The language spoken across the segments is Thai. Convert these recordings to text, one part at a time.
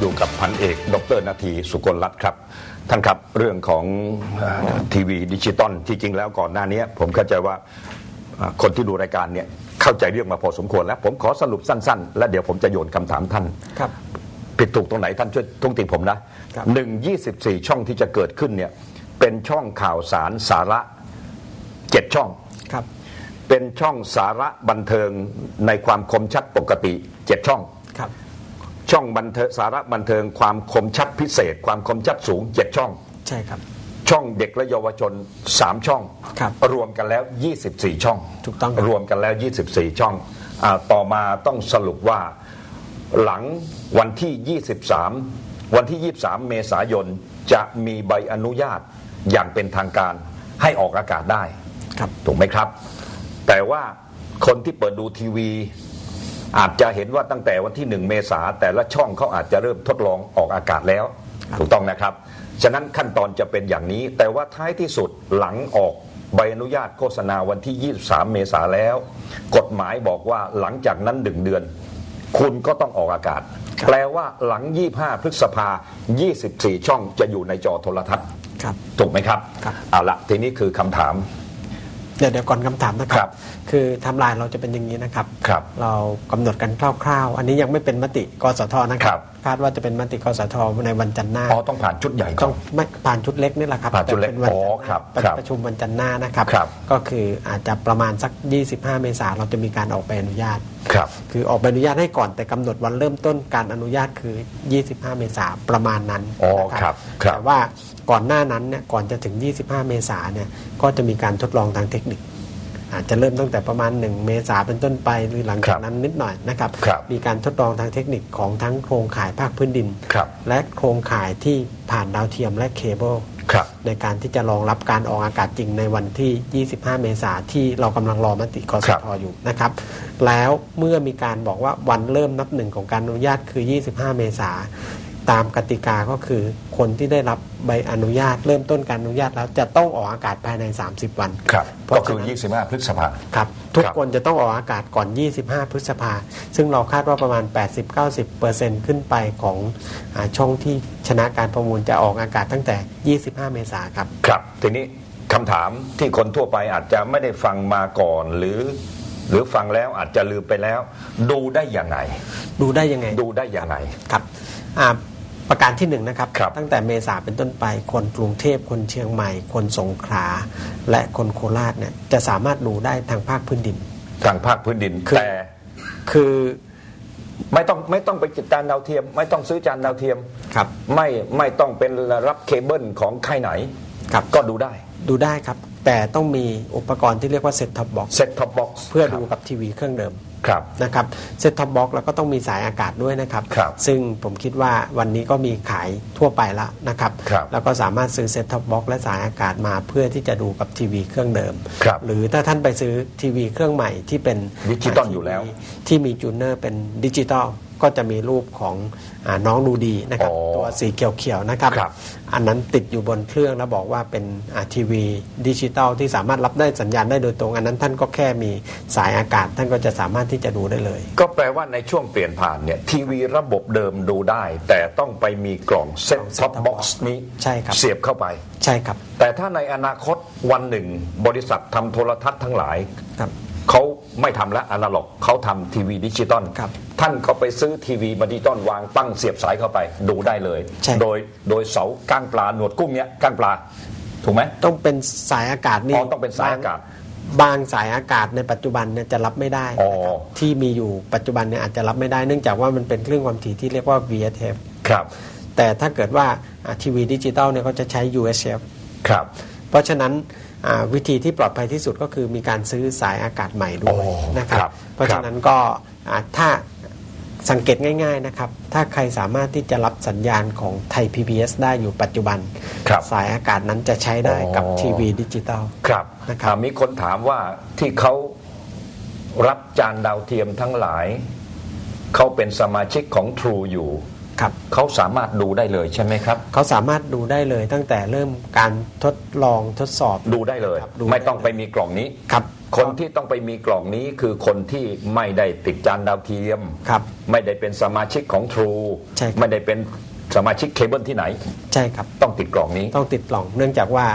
อยู่กับพันเอก ดรนาทีสุกลรัตน์ครับ ท่านครับเรื่องของเอ่อทีวีดิจิตอลที่จริงแล้วก่อนหน้านี้ ผมเข้าใจว่าเอ่อคนที่ดูรายการเนี่ยเข้าใจเรื่องมาพอสมควรแล้ว ผมขอสรุปสั้น ๆ และเดี๋ยวผมจะโยนคำถามท่านครับผิดถูกตรงไหนท่านช่วยทุ่งติงผมนะครับหนึ่งยี่สิบสี่ช่องที่จะเกิดขึ้นเนี่ยเป็นช่องข่าวสารสาระเจ็ดช่องครับเป็นช่องสาระบันเทิงในความคมชัดปกติเจ็ดช่องครับ ช่องบันเทิงสาระบันเทิงความคมชัดพิเศษ ความคมชัดสูงเจ็ดช่อง ใช่ครับ ช่องเด็กและเยาวชนสามช่องครับรวมกันแล้ว 24 ช่องถูกต้องครับ รวมกันแล้ว 24 ช่องอาต่อมาต้องสรุปว่าหลังวันที่ 23 วันที่ 23 เมษายนจะมีใบอนุญาตอย่างเป็นทางการให้ออกอากาศได้ ครับ ถูกไหมครับ แต่ว่าคนที่เปิดดูทีวี อาจจะเห็นว่าตั้งแต่วันที่หนึ่งเมษาแต่ละช่องเขาอาจจะเริ่มทดลองออกอากาศแล้วครับถูกต้องนะครับ ฉะนั้นขั้นตอนจะเป็นอย่างนี้ แต่ว่าท้ายที่สุดหลังออกใบอนุญาตโฆษณาวันที่ 23 เมษาแล้ว กฎหมายบอกว่าหลังจากนั้นหนึ่งเดือน คุณก็ต้องออกอากาศ แปลว่าหลัง 25 พฤษภา 24 ช่องจะอยู่ในจอโทรทัศน์ครับถูกไหมครับครับเอาละทีนี้คือคำถาม เดี๋ยวเดี๋ยวก่อนคำถามนะคครัรับ บ คือไทำลายเราจะเป็นอย่างนี้นะครับ ครับ เรากำหนดกันคร่าวๆ อันนี้ยังไม่เป็นมติกสทนะคครัรับ บ คาดว่าจะเป็นมติกสทในวันจันทร์หน้า อ๋อต้องผ่านชุดใหญ่ก่ต้ออน งไม่ผ่านชุดเล็กนี่แหละครับผ่านชุดเล็กแต่เป็นวันอ๋อจันทร์หครับน้าครับประชุมวันจันทร์หน้านะครับ ครับ ก็คืออาจจะประมาณสัก 25 เมษาเราจะมีการออกใบอนุญาต ครับ คือออกใบอนุญาตให้ก่อนแต่กำหนดวันเริ่มต้นการอนุญาตคือ 25 เมษาประมาณนั้นอ๋อนะครับครับแต่ว่า ก่อนหน้านั้นเนี่ยก่อนจะถึง 25 เมษาเนี่ยก็จะมีการทดลองทางเทคนิค อาจจะเริ่มตั้งแต่ประมาณ 1 เมษาเป็นต้นไปหรือหลังจากนั้นนิดหน่อยนะครับครับมีการทดลองทางเทคนิคของทั้งโครงข่ายภาคพื้นดินครับและโครงข่ายที่ผ่านดาวเทียมและเคเบิลครับในการที่จะรองรับการออกอากาศจริงในวันที่ 25 เมษาที่เรากำลังรอมติกสครับทอยู่นะครับ แล้วเมื่อมีการบอกว่าวันเริ่มนับหนึ่งของการอนุญาตคือ 25 เมษา ตามกติกาก็คือคนที่ได้รับใบอนุญาต เริ่มต้นการอนุญาตแล้วจะต้องออกอากาศภายใน 30 วันครับเพราะก็คือฉะนั้น25พฤษภา ครับทุกครับ คนจะต้องออกอากาศก่อน 25 พฤษภา ซึ่งเราคาดว่าประมาณ 80-90%ขึ้นไปของอาช่องที่ชนะการประมูลจะออกอากาศตั้งแต่ 25 เมษาครับ ครับ ทีนี้คำถามที่คนทั่วไปอาจจะไม่ได้ฟังมาก่อนหรือ หรือฟังแล้วอาจจะลืมไปแล้ว ดูได้ยังไง ดูได้ยังไง ดูได้ยังไง ครับอ่า ประการที่หนึ่งนะครับครับตั้งแต่เมษาเป็นต้นไปคนกรุงเทพคนเชียงใหม่ คนสงขลาและคนโคราชเนี่ยจะสามารถดูได้ทางภาคพื้นดิน ทางภาคพื้นดินคือแต่คือไม่ต้องไม่ต้องไปจิดจานดาวเทียม ไม่ต้องซื้อจานดาวเทียมครับไม่ไม่ต้องเป็นรับเคเบิลของค่ายไหนครับก็ดูได้ดูได้ครับ แต่ต้องมีอุปกรณ์ที่เรียกว่าเซ็ตท็อปบ็อกเซ็ตท็อปบ็อกซ์เพื่อดูกับทีวีเครื่องเดิม ครับ นะครับเซ็ตท็อปบ็อกแล้วก็ต้องมีสายอากาศด้วยนะครับ ครับซึ่งผมคิดว่าวันนี้ก็มีขายทั่วไปแล้วนะครับ ครับแล้วก็สามารถซื้อเซ็ตท็อปบ็อกและสายอากาศมาเพื่อที่จะดูกับทีวีเครื่องเดิม ครับหรือถ้าท่านไปซื้อทีวีเครื่องใหม่ที่เป็นดิจิตอลอยู่แล้ว ที่มีจูเนอร์เป็นดิจิตอล ก็จะมีรูปของอาน้องดูดีนะครับ อ๋อตัวสีเขียวๆนะครับ ครับ อันนั้นติดอยู่บนเครื่องแล้วบอกว่าเป็นอ่าทีวีดิจิตอลที่สามารถรับได้สัญญาณได้โดยตรง อันนั้นท่านก็แค่มีสายอากาศ ท่านก็จะสามารถที่จะดูได้เลย ก็แปลว่าในช่วงเปลี่ยนผ่านเนี่ยทีวีระบบเดิมดูได้ แต่ต้องไปมีกล่องเซ็ตท็อปบ็อกซ์นี้ใช่ครับ เสียบเข้าไป ใช่ครับแต่ถ้าในอนาคตวันหนึ่ง บริษัททำโทรทัศน์ทั้งหลาย ครับ เขา ไม่ทำแล้วอนาล็อกเขาทำทีวีดิจิตอลครับท่านก็ไปซื้อทีวีมาดิจิตอลวางตั้งเสียบสายเข้าไปดูได้เลย ใช่ โดยโดยเสาก้างปลาหนวดกุ้งเนี้ยก้างปลา ถูกไหม ต้องเป็นสายอากาศนี่อ๋อต้องเป็นสายอากาศบงบางสายอากาศในปัจจุบันเนี่ยจะรับไม่ได้อ๋อนะครับที่มีอยู่ปัจจุบันเนี่ยอาจจะรับไม่ได้เนื่องจากว่ามันเป็นคลื่นความถี่ที่เรียกว่า VHF ครับแต่ถ้าเกิดว่าอ่าทีวีดิจิตอลเนี่ยเขาจะใช้ UHF ครับ เพราะฉะนั้นอ่า วิธีที่ปลอดภัยที่สุดก็คือมีการซื้อสายอากาศใหม่ด้วยอ๋อนะครับ ครับเพราะฉะนั้นก็อ่าถ้าสังเกตง่ายๆนะครับ ถ้าใครสามารถที่จะรับสัญญาณของไทย PBS ได้อยู่ปัจจุบัน ครับสายอากาศนั้นจะใช้ได้กับอ๋อ ทีวีดิจิตอล ครับนะครับ อ่ามีคนถามว่าที่เขารับจานดาวเทียมทั้งหลาย เขาเป็นสมาชิกของ True อยู่ ครับเขาสามารถดูได้เลยใช่ไหมครับ เขาสามารถดูได้เลยตั้งแต่เริ่มการทดลองทดสอบ ดูได้เลย ครับดูไม่ต้องได้ไปเลยมีกล่องนี้ครับ คนที่ต้องไปมีกล่องนี้คือคนที่ไม่ได้ติดจานดาวเทียม ครับ ไม่ได้เป็นสมาชิกของ True ใช่ครับ ไม่ได้เป็น สมาชิกเคเบิลที่ไหน ใช่ครับ ต้องติดกล่องนี้ ต้องติดกล่องเนื่องจากว่า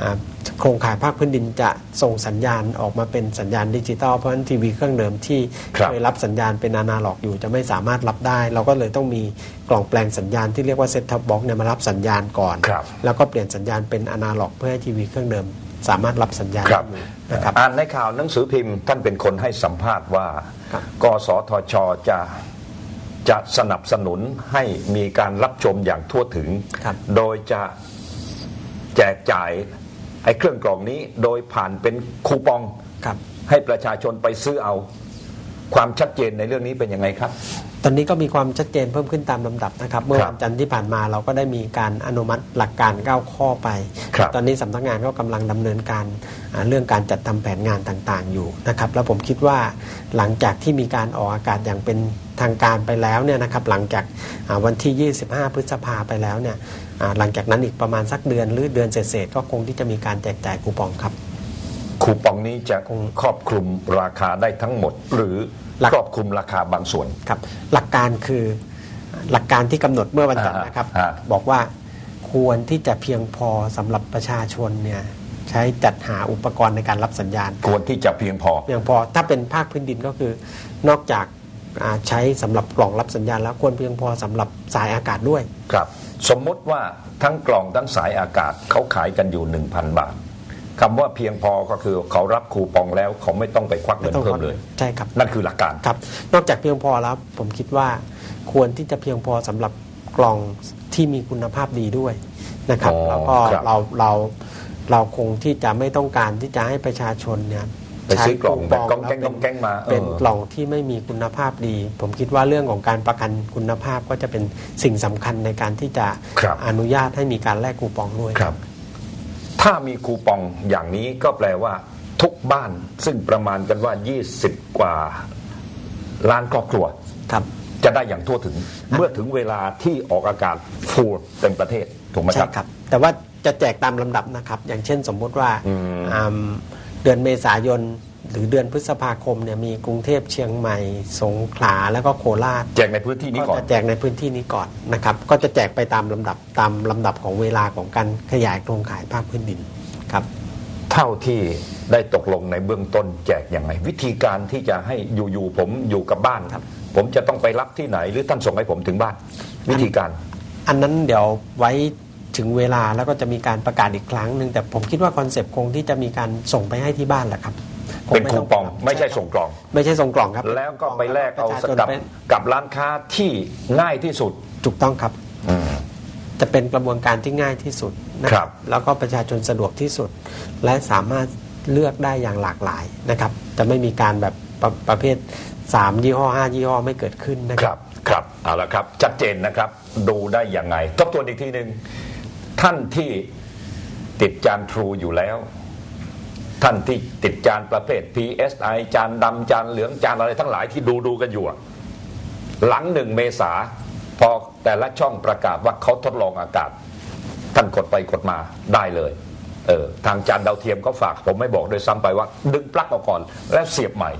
อ่าโครงข่ายภาคพื้นดินจะส่งสัญญาณออกมาเป็นสัญญาณดิจิตอลเพราะฉะนั้นทีวีเครื่องเดิมที่ครับ เคยรับสัญญาณเป็นอนาล็อกอยู่จะไม่สามารถรับได้ เราก็เลยต้องมีกล่องแปลงสัญญาณที่เรียกว่าเซ็ตท็อปบ็อกเนี่ยมารับสัญญาณก่อน ครับ แล้วก็เปลี่ยนสัญญาณเป็นอนาล็อก เพื่อให้ทีวีเครื่องเดิมสามารถรับสัญญาณครับได้อยู่นะครับ อ่านในข่าวหนังสือพิมพ์ท่านเป็นคนให้สัมภาษณ์ว่า ครับ กสทชจะ จะสนับสนุนให้มีการรับชมอย่างทั่วถึง ครับ โดยจะแจกจ่ายไอ้เครื่องกล่องนี้โดยผ่านเป็นคูปอง ครับ ให้ประชาชนไปซื้อเอา ความชัดเจนในเรื่องนี้เป็นยังไงครับ ตอนนี้ก็มีความชัดเจนเพิ่มขึ้นตามลำดับนะครับ เมื่อครับวันจันทร์ที่ผ่านมาเราก็ได้มีการอนุมัติหลักการ 9 ข้อไปครับตอนนี้สำนักงานก็กำลังดำเนินการอ่าเรื่องการจัดทำแผนงานต่างๆ อยู่นะครับ แล้วผมคิดว่าหลังจากที่มีการออกอากาศอย่างเป็นทางการไปแล้วเนี่ยนะครับหลังจากอ่าวันที่ 25 พฤษภาไปแล้วเนี่ยอ่าหลังจากนั้นอีกประมาณสักเดือนหรือเดือนเศษๆก็คงที่จะมีการแจกจ่ายคูปองครับ คูปองนี้จะครอบคลุมราคาได้ทั้งหมด หรือหลักครอบคลุมราคาบางส่วนครับหลักการคือหลักการที่กำหนดเมื่อวันจันทร์นะครับอ่าฮะบอกว่าควรที่จะเพียงพอสำหรับประชาชนเนี่ยใช้จัดหาอุปกรณ์ในการรับสัญญาณ ควรที่จะเพียงพอเพียงพอถ้าเป็นภาคพื้นดินก็คือนอกจากอ่าใช้สำหรับกล่องรับสัญญาณแล้วควรเพียงพอสำหรับสายอากาศด้วยครับ สมมติว่าทั้งกล่องทั้งสายอากาศเขาขายกันอยู่ 1,000 บาท คำว่าเพียงพอก็คือเขารับคูปองแล้วเขาไม่ต้องไปควักเงินเพิ่มเลย ใช่ครับนั่นคือหลักการครับ นอกจากเพียงพอแล้วผมคิดว่าควรที่จะเพียงพอสำหรับกล่องที่มีคุณภาพดีด้วยนะครับอ๋อแล้วก็ครับเราเราเราคงที่จะไม่ต้องการที่จะให้ประชาชนเนี่ยไปซื้อกล่องแบบก้องล้วแก้งเป็นก้องแก้งมาเป็นเออกล่องที่ไม่มีคุณภาพดี ผมคิดว่าเรื่องของการประกันคุณภาพก็จะเป็นสิ่งสำคัญในการที่จะครับอนุญาตให้มีการแลกคูปองด้วยครับ ถ้ามีคูปองอย่างนี้ก็แปลว่า ทุกบ้านซึ่งประมาณกันว่า 20 กว่าล้านครอบครัวครับ จะได้อย่างทั่วถึง เมื่อถึงเวลาที่ออกอากาศฟูลเต็มประเทศถูกไหมคใช่รับครับ แต่ว่าจะแจกตามลำดับนะครับ อย่างเช่นสมมุติว่าอืมอ่าเดือนเมษายน หรือเดือนพฤษภาคมเนี่ยมีกรุงเทพเชียงใหม่ สงขลาแล้วก็โคราชแจกในพื้นที่นี้ก็ก่อนจะแจกในพื้นที่นี้ก่อนนะครับ ก็จะแจกไปตามลำดับตามลำดับของเวลาของการขยายโครงข่ายภาคพื้นดินครับ เท่าที่ได้ตกลงในเบื้องต้นแจกยังไง วิธีการที่จะให้อยู่ๆผมอยู่กับบ้านครับ ผมจะต้องไปรับที่ไหนหรือท่านส่งให้ผมถึงบ้าน วิธีการ อันนั้นเดี๋ยวไว้ถึงเวลาแล้วก็จะมีการประกาศอีกครั้งหนึ่งแต่ผมคิดว่าคอนเซปต์คงที่จะมีการส่งไปให้ที่บ้านแหละครับง เป็นไม่คูต้ปองไม่ใช่ส่งกล่อง ไม่ใช่ส่งกล่องครับแล้วก็ไปแลกเอาประสชชนกับไปกับร้านค้าที่ง่ายที่สุดถูกต้องครับอืมจะเป็นกระบวนการที่ง่ายที่สุดนะครับ แล้วก็ประชาชนสะดวกที่สุด และสามารถเลือกได้อย่างหลากหลายนะครับ จะไม่มีการแบบประประเภท 3 ยี่ห้อ 5 ยี่ห้อไม่เกิดขึ้นนะคครัรับบครับเอาละครับ ชัดเจนนะครับ ดูได้ยังไงทบทวนอีกทีหนึ่งท่านที่ติดจานทรูอยู่แล้ว ท่านที่ติดจานประเภท PSI จานดำจานเหลืองจานอะไรทั้งหลายที่ดูดูกันอยู่ หลังหนึ่งเมษาพอแต่ละช่องประกาศว่าเขาทดลองอากาศ ท่านกดไปกดมาได้เลยเออทางจานดาวเทียมเขาฝาก ผมไม่บอกโดยซ้ำไปว่า ดึงปลั๊กออกก่อน แล้วเสียบใหม่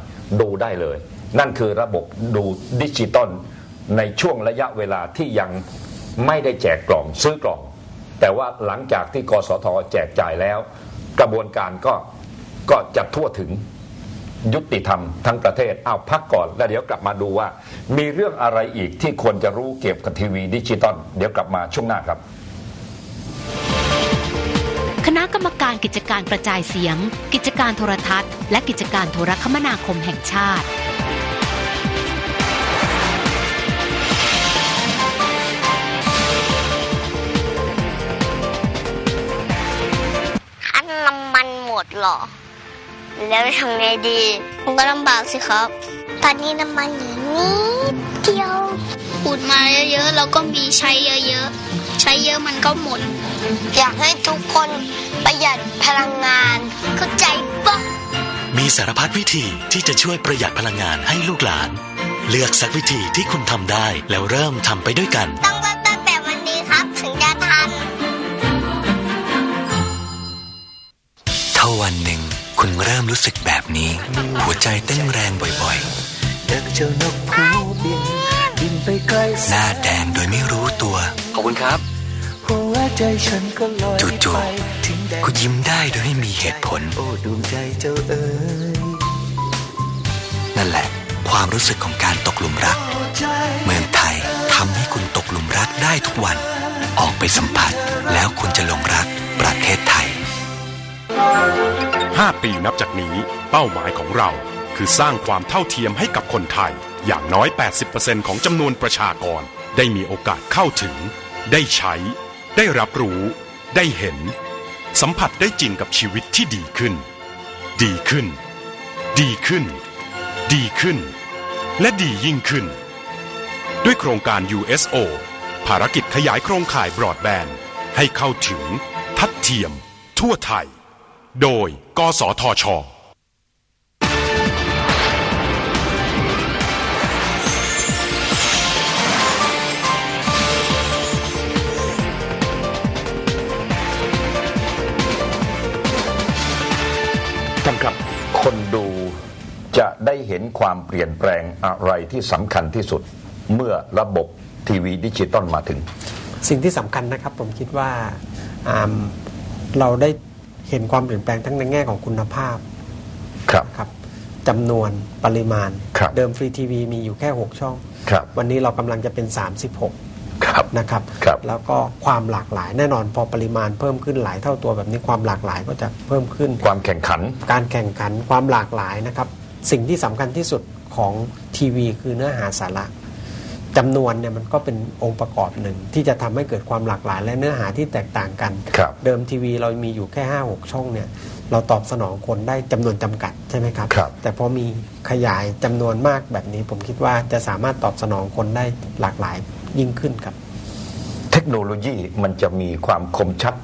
ดูได้เลย นั่นคือระบบดูดิจิตอลในช่วงระยะเวลาที่ยังไม่ได้แจกกล่องซื้อกล่อง แต่ว่าหลังจากที่กสทแจกจ่ายแล้ว กระบวนการก็ ก็จะทั่วถึงยุติธรรมทั้งประเทศอ้าวพักก่อน แล้วเดี๋ยวกลับมาดูว่า มีเรื่องอะไรอีกที่ควรจะรู้เกี่ยวกับทีวีดิจิตอลเดี๋ยวกลับมาช่วงหน้าครับ คณะกรรมการกิจการกระจายเสียง กิจการโทรทัศน์ และกิจการโทรคมนาคมแห่งชาติ คันน้ำมันหมดเหรอ แล้วทำไงดีมันก็ลำบากสิครับ ตอนนี้น้ำมันเหลือนิดเดียวขุดมาเยอะๆแล้วก็มีใช้เยอะๆ ใช้เยอะมันก็หมด อยากให้ทุกคนประหยัดพลังงาน เข้าใจปะมีสารพัดวิธีที่จะช่วยประหยัดพลังงานให้ลูกหลาน เลือกสักวิธีที่คุณทำได้แล้วเริ่มทำไปด้วยกัน ต้องเริ่มตั้งแต่วันนี้ครับถึงจะทันถ้าวันหนึ่ง คุณเริ่มรู้สึกแบบนี้ หัวใจเต้นแรงบ่อยดังเจ้านกผูบินบินไปไกลๆหน้าแดงโดยไม่รู้ตัว ขอบคุณครับหัวใจฉันก็ลอยจู่ไปถึงแดนก็ยิ้มได้โดยไม่มีเหตุผลโอ้ดวงใจเจ้าเอ๋ยนั่นแหละ ความรู้สึกของการตกหลุมรักใจเมืองไทยทำให้คุณตกหลุมรักได้ทุกวัน ออกไปสัมผัสแล้วคุณจะหลงรักประเทศไทย 5 ปีนับจากนี้เป้าหมายของเราคือสร้างความเท่าเทียมให้กับคนไทย อย่างน้อย 80%ของจำนวนประชากร ได้มีโอกาสเข้าถึง ได้ใช้ ได้รับรู้ ได้เห็น สัมผัสได้จริงกับชีวิตที่ดีขึ้น ดีขึ้น ดีขึ้น ดีขึ้น และดียิ่งขึ้น ด้วยโครงการ USO ภารกิจขยายโครงข่ายบรอดแบนด์ให้เข้าถึง ทัดเทียม ทั่วไทย โดย กสทช ท่านครับ คนดูจะได้เห็นความเปลี่ยนแปลงอะไรที่สำคัญที่สุดเมื่อระบบทีวีดิจิตอลมาถึง สิ่งที่สำคัญนะครับผมคิดว่าอ่าเราได้ เห็นความเปลี่ยนแปลงทั้งในแง่ของคุณภาพครับ ครับจำนวนปริมาณ ครับ เดิมฟรีทีวีมีอยู่แค่ 6 ช่อง ครับ วันนี้เรากำลังจะเป็น 36 ครับ นะครับ ครับ แล้วก็ความหลากหลายแน่นอนพอปริมาณเพิ่มขึ้นหลายเท่าตัวแบบนี้ความหลากหลายก็จะเพิ่มขึ้น ความแข่งขัน การแข่งขันความหลากหลายนะครับ สิ่งที่สำคัญที่สุดของทีวีคือเนื้อหาสาระ จำนวนเนี่ยมันก็เป็นองค์ประกอบหนึ่ง ที่จะทำให้เกิดความหลากหลาย และเนื้อหาที่แตกต่างกัน ครับเดิมทีวีเรามีอยู่แค่ 5 6 ช่องเนี่ยเราตอบสนองคนได้จำนวนจำกัดใช่ไหมครับ ครับแต่พอมีขยายจำนวนมากแบบนี้ ผมคิดว่าจะสามารถตอบสนองคนได้หลากหลายยิ่งขึ้นครับ เทคโนโลยีมันจะมีความคมชัด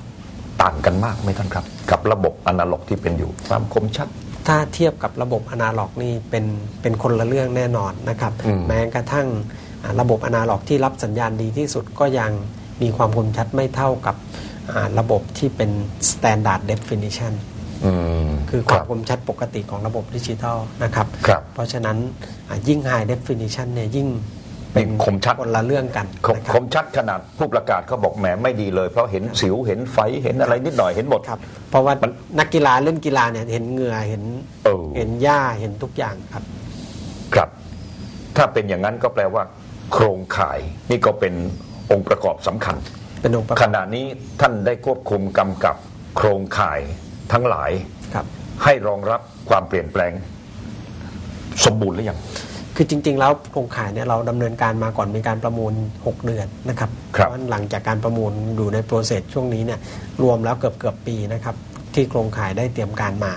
ต่างกันมากไหมท่านครับ กับระบบอนาล็อกที่เป็นอยู่ ความคมชัด ถ้าเทียบกับระบบอนาล็อกนี่เป็นเป็นคนละเรื่องแน่นอนนะครับ อืมแม้กระทั่งอ่า ระบบอนาล็อกที่รับสัญญาณดีที่สุดก็ยังมีความคมชัดไม่เท่ากับอ่าระบบที่เป็น standard definition อืมคือความคมชัดปกติของระบบดิจิทัลนะครับครับเพราะฉะนั้นอ่ายิ่ง high definition เนี่ยยิ่งเป็นยิ่งคมชัดคนละเรื่องกันคมนะครัคมชัดขนาดผู้ประกาศเขาบอกแหมไม่ดีเลย เพราะเห็นสิวเห็นไฟเห็นอะไรนิดหน่อยเห็นหมดครับ เพราะว่ามันนักกีฬาเล่นกีฬาเนี่ยเห็นเหงื่อเห็นเออเห็นหญ้าเห็นทุกอย่างครับ ครับ ถ้าเป็นอย่างนั้นก็แปลว่า โครงข่ายนี่ก็เป็นองค์ประกอบสำคัญ เป็นองค์ประกขอบณะนี้ท่านได้ควบคุมกำกับโครงข่ายทั้งหลายครับ ให้รองรับความเปลี่ยนแปลง สมบูรณ์หรือยัง คือจริง ๆ แล้วโครงข่ายเนี่ยเราดำเนินการมาก่อนมีการประมูล 6 เดือนนะครับครับ เพาะหลังจากการประมูลอยู่ในโปรเซสช่วงนี้เนี่ยรวมแล้วเกือบเกือบๆปีนะครับที่โครงข่ายได้เตรียมการมา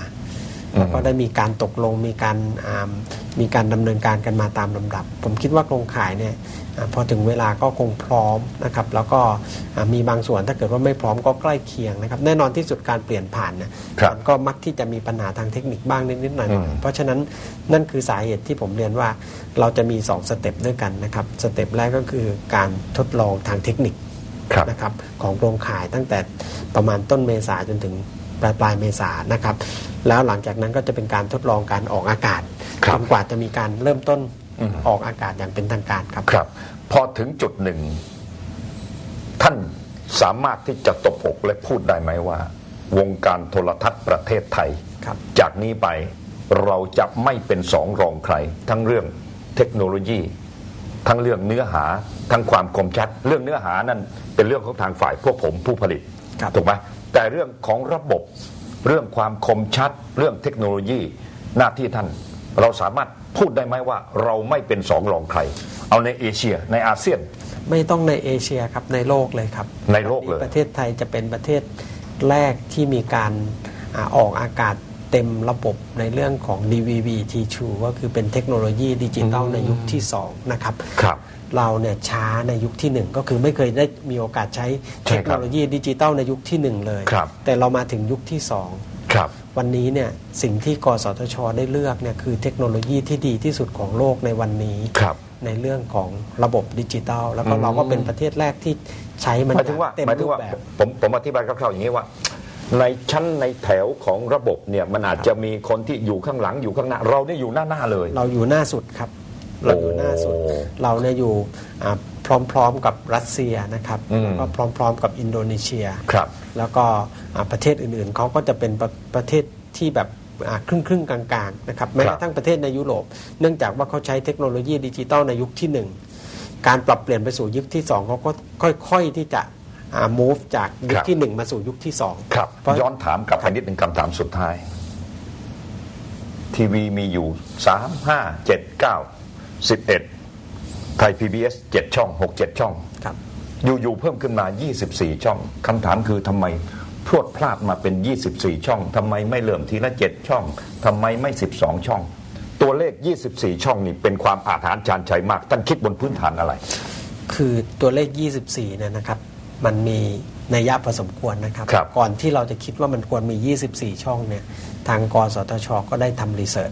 แล้วก็ได้มีการตกลงมีการอ่ามีการดำเนินการกันมาตามลำดับ ผมคิดว่าโครงข่ายเนี่ยอ่าพอถึงเวลาก็คงพร้อมนะครับแล้วก็อ่ามีบางส่วนถ้าเกิดว่าไม่พร้อมก็ใกล้เคียงนะครับแน่นอนที่สุดการเปลี่ยนผ่านเนี่ยครับมันก็มักที่จะมีปัญหาทางเทคนิคบ้างนิดๆหน่อือยมๆเพราะฉะนั้นนั่นคือสาเหตุที่ผมเรียนว่าเราจะมี2สเต็ปด้วยกันนะครับสเต็ปแรกก็คือการทดลองทางเทคนิคครับนะครับของโครงข่ายตั้งแต่ประมาณต้นเมษาจนถึง ปลายปลายเมษานะครับ แล้วหลังจากนั้นก็จะเป็นการทดลองการออกอากาศครับจนกว่าจะมีการเริ่มต้นอืมออกอากาศอย่างเป็นทางการครับครับ พอถึงจุดหนึ่ง ท่านสามารถที่จะตบอกและพูดได้ไหมว่า วงการโทรทัศน์ประเทศไทยครับจากนี้ไปเราจะไม่เป็นสองรองใคร ทั้งเรื่องเทคโนโลยี ทั้งเรื่องเนื้อหา ทั้งความคมชัด เรื่องเนื้อหานั่นเป็นเรื่องของทางฝ่ายพวกผมผู้ผลิตครับถูกไหม แต่เรื่องของระบบ เรื่องความคมชัด เรื่องเทคโนโลยี หน้าที่ท่านเราสามารถพูดได้ไหมว่าเราไม่เป็นสองรองใคร เอาในเอเชียในอาเซียน ไม่ต้องในเอเชียครับในโลกเลยครับในโลกเลย ประเทศไทยจะเป็นประเทศแรกที่มีการอาออกอากาศ เต็มระบบในเรื่องของ DVB-T2 ก็คือเป็นเทคโนโลยีดิจิตอลในยุคที่ 2 นะครับ ครับเราเนี่ยช้าในยุคที่ 1 ก็คือไม่เคยได้มีโอกาสใช้ใช่เทครับคโนโลยีดิจิตอลในยุคที่ 1 เลย ครับ แต่เรามาถึงยุคที่ครับ2วันนี้เนี่ยสิ่งที่กสทช ได้เลือกเนี่ยคือเทคโนโลยีที่ดีที่สุดของโลกในวันนี้ ครับ ในเรื่องของระบบดิจิตอลแล้วก็อืมเราก็เป็นประเทศแรกที่ใช้มันหมายถึงว่าเต็มหมายถึรูงปว่าแบบ ผมผมอธิบายคร่าวๆอย่างนี้ว่า ในชั้นในแถวของระบบเนี่ยมันอาจจะมีคนที่อยู่ข้างหลังอยู่ข้างหน้า เราเนี่ยอยู่หน้าหน้าๆเลย เราอยู่หน้าสุดครับ เราอยู่หน้าสุดโอ้เราเนี่ยอยู่อ่าพร้อมๆกับรัสเซียนะครับอืมแล้วก็พร้อมๆกับอินโดนีเซียครับ แล้วก็อ่าประเทศอื่นๆเขาก็จะเป็นประประเทศที่แบบครึ่งครึ่งๆกลางๆนะครับแม้คกรับระทั่งประเทศในยุโรป เนื่องจากว่าเขาใช้เทคโนโลยีดิจิตอลในยุคที่หนึ่งการปรับเปลี่ยนไปสู่ยุคที่สองเขาก็ค่อย ๆ ที่จะอ่า move จากยุคที่หนึ่งมาสู่ยุคที่สองครับเพราะย้อนถามกลับไปนิดหนึ่งคำถามสุดท้าย ทีวีมีอยู่สามห้าเจ็ดเก้าสิบเอ็ดไทยพีบีเอสเจ็ดช่องหกเจ็ดช่อง ครับ อยู่ๆเพิ่มขึ้นมา 24 ช่อง คำถามคือทำไมพรวดพลาดมาเป็น 24 ช่อง ทำไมไม่เริ่มทีละ 7 ช่อง ทำไมไม่ 12 ช่อง ตัวเลข 24 ช่องนี่เป็นความอาถรรพ์ชาญชัยมาก ท่านคิดบนพื้นฐานอะไร คือตัวเลข 24 เนี่ยนะครับ มันมีนัยยะพอสมควรนะครับครับ ก่อนที่เราจะคิดว่ามันควรมี 24 ช่องเนี่ยทางกสทช ก็ได้ทำรีเสิร์ช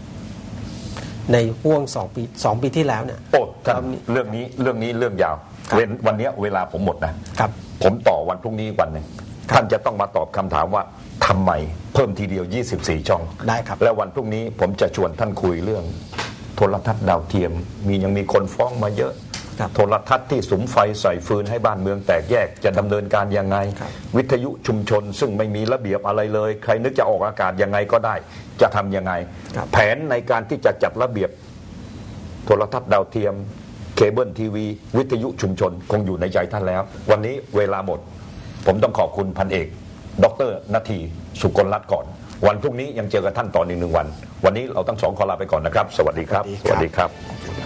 ในห่วง2ปี2ปีที่แล้วเนี่ยโอ้ท่านเรามีเรื่องนี้เรื่องนี้เรื่องยาวครับเว้นวันเนี้ยเวลาผมหมดนะครับ ผมต่อวันพรุ่งนี้วันหนึ่งครับท่านจะต้องมาตอบคำถามว่าทำไมเพิ่มทีเดียว 24 ช่องได้ครับ แล้ววันพรุ่งนี้ผมจะชวนท่านคุยเรื่อง โทรทัศน์ดาวเทียม มียังมีคนฟ้องมาเยอะ ครับโทรทัศน์ที่สุมไฟใส่ฟืนให้บ้านเมืองแตกแยกจะดำเนินการยังไง ครับ วิทยุชุมชนซึ่งไม่มีระเบียบอะไรเลย ใครนึกจะออกอากาศยังไงก็ได้ จะทำยังไง ครับ แผนในการที่จะจัดระเบียบ โทรทัศน์ดาวเทียม เคเบิลทีวี วิทยุชุมชนคงอยู่ในใจท่านแล้ว วันนี้เวลาหมด ผมต้องขอบคุณพันเอก ดรนาทีสุกลรัตน์ก่อน วันพรุ่งนี้ยังเจอกับท่านต่ออีกหนึ่งวัน วันนี้เราทั้งสองขอลาไปก่อนนะครับ สวัสดีครับ สวัสดีครับสวัสดีครับ